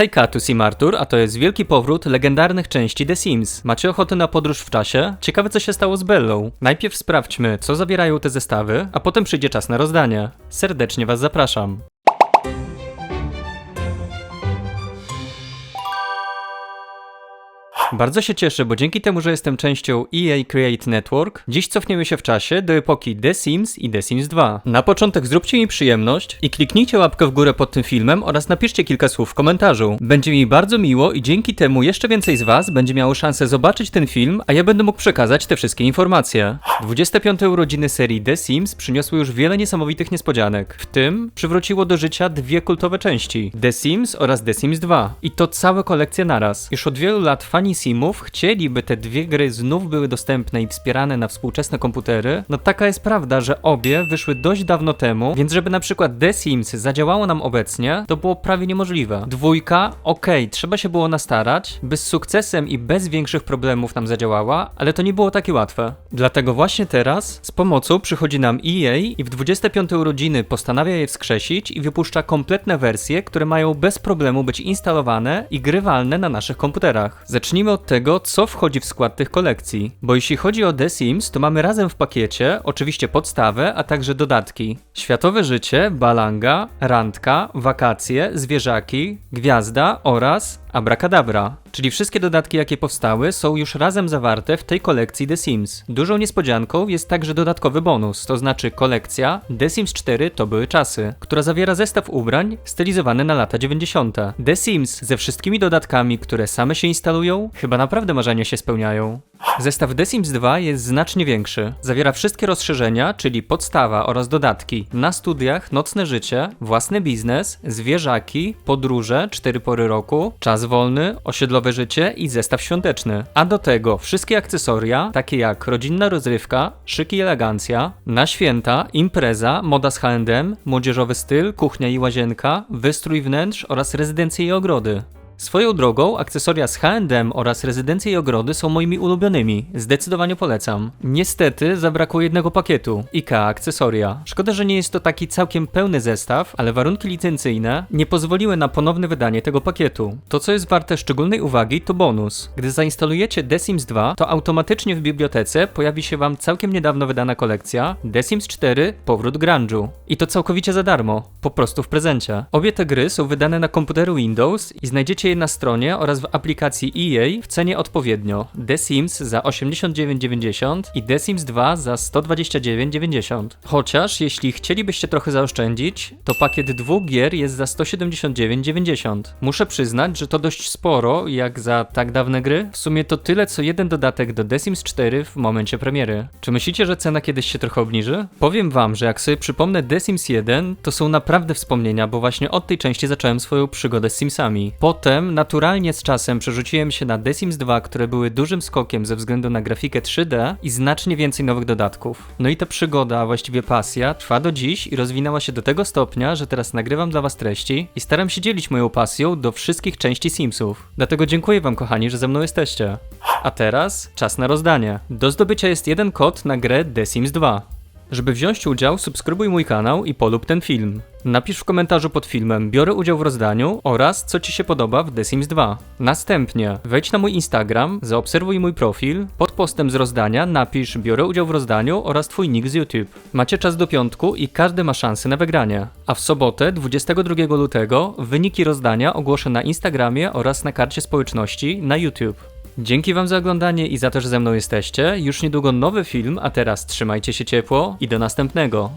Hejka, tu Sim Artur, a to jest wielki powrót legendarnych części The Sims. Macie ochotę na podróż w czasie? Ciekawe co się stało z Bellą. Najpierw sprawdźmy, co zawierają te zestawy, a potem przyjdzie czas na rozdanie. Serdecznie was zapraszam. Bardzo się cieszę, bo dzięki temu, że jestem częścią EA Create Network, dziś cofniemy się w czasie do epoki The Sims i The Sims 2. Na początek zróbcie mi przyjemność i kliknijcie łapkę w górę pod tym filmem oraz napiszcie kilka słów w komentarzu. Będzie mi bardzo miło i dzięki temu jeszcze więcej z Was będzie miało szansę zobaczyć ten film, a ja będę mógł przekazać te wszystkie informacje. 25. urodziny serii The Sims przyniosły już wiele niesamowitych niespodzianek. W tym przywróciło do życia dwie kultowe części: The Sims oraz The Sims 2. I to całe kolekcje naraz. Już od wielu lat fani Simów chcieli, by te dwie gry znów były dostępne i wspierane na współczesne komputery. No taka jest prawda, że obie wyszły dość dawno temu, więc żeby na przykład The Sims zadziałało nam obecnie, to było prawie niemożliwe. Dwójka, okej, trzeba się było nastarać, by z sukcesem i bez większych problemów nam zadziałała, ale to nie było takie łatwe. Dlatego właśnie teraz z pomocą przychodzi nam EA i w 25 urodziny postanawia je wskrzesić i wypuszcza kompletne wersje, które mają bez problemu być instalowane i grywalne na naszych komputerach. Zacznijmy od tego, co wchodzi w skład tych kolekcji. Bo jeśli chodzi o The Sims, to mamy razem w pakiecie oczywiście podstawę, a także dodatki. Światowe życie, balanga, randka, wakacje, zwierzaki, gwiazda oraz Abracadabra, czyli wszystkie dodatki jakie powstały są już razem zawarte w tej kolekcji The Sims. Dużą niespodzianką jest także dodatkowy bonus, to znaczy kolekcja The Sims 4 to były czasy, która zawiera zestaw ubrań stylizowany na lata 90. The Sims ze wszystkimi dodatkami, które same się instalują, chyba naprawdę marzenia się spełniają. Zestaw The Sims 2 jest znacznie większy. Zawiera wszystkie rozszerzenia, czyli podstawa oraz dodatki na studiach, nocne życie, własny biznes, zwierzaki, podróże, 4 pory roku, czas wolny, osiedlowe życie i zestaw świąteczny. A do tego wszystkie akcesoria, takie jak rodzinna rozrywka, szyk i elegancja, na święta, impreza, moda z H&M, młodzieżowy styl, kuchnia i łazienka, wystrój wnętrz oraz rezydencje i ogrody. Swoją drogą, akcesoria z H&M oraz rezydencje i ogrody są moimi ulubionymi. Zdecydowanie polecam. Niestety zabrakło jednego pakietu. IKEA akcesoria. Szkoda, że nie jest to taki całkiem pełny zestaw, ale warunki licencyjne nie pozwoliły na ponowne wydanie tego pakietu. To, co jest warte szczególnej uwagi, to bonus. Gdy zainstalujecie The Sims 2, to automatycznie w bibliotece pojawi się Wam całkiem niedawno wydana kolekcja The Sims 4 Powrót Grunge'u. I to całkowicie za darmo. Po prostu w prezencie. Obie te gry są wydane na komputeru Windows i znajdziecie na stronie oraz w aplikacji EA w cenie odpowiednio The Sims za 89,90 i The Sims 2 za 129,90. Chociaż jeśli chcielibyście trochę zaoszczędzić, to pakiet dwóch gier jest za 179,90. Muszę przyznać, że to dość sporo jak za tak dawne gry. W sumie to tyle co jeden dodatek do The Sims 4 w momencie premiery. Czy myślicie, że cena kiedyś się trochę obniży? Powiem wam, że jak sobie przypomnę The Sims 1, to są naprawdę wspomnienia, bo właśnie od tej części zacząłem swoją przygodę z Simsami. Potem naturalnie z czasem przerzuciłem się na The Sims 2, które były dużym skokiem ze względu na grafikę 3D i znacznie więcej nowych dodatków. No i ta przygoda, a właściwie pasja, trwa do dziś i rozwinęła się do tego stopnia, że teraz nagrywam dla was treści i staram się dzielić moją pasją do wszystkich części Simsów. Dlatego dziękuję wam kochani, że ze mną jesteście. A teraz czas na rozdanie. Do zdobycia jest jeden kod na grę The Sims 2. Żeby wziąć udział, subskrybuj mój kanał i polub ten film. Napisz w komentarzu pod filmem biorę udział w rozdaniu oraz co Ci się podoba w The Sims 2. Następnie wejdź na mój Instagram, zaobserwuj mój profil, pod postem z rozdania napisz biorę udział w rozdaniu oraz Twój nick z YouTube. Macie czas do piątku i każdy ma szansę na wygranie. A w sobotę 22 lutego wyniki rozdania ogłoszę na Instagramie oraz na karcie społeczności na YouTube. Dzięki Wam za oglądanie i za to, że ze mną jesteście. Już niedługo nowy film, a teraz trzymajcie się ciepło i do następnego.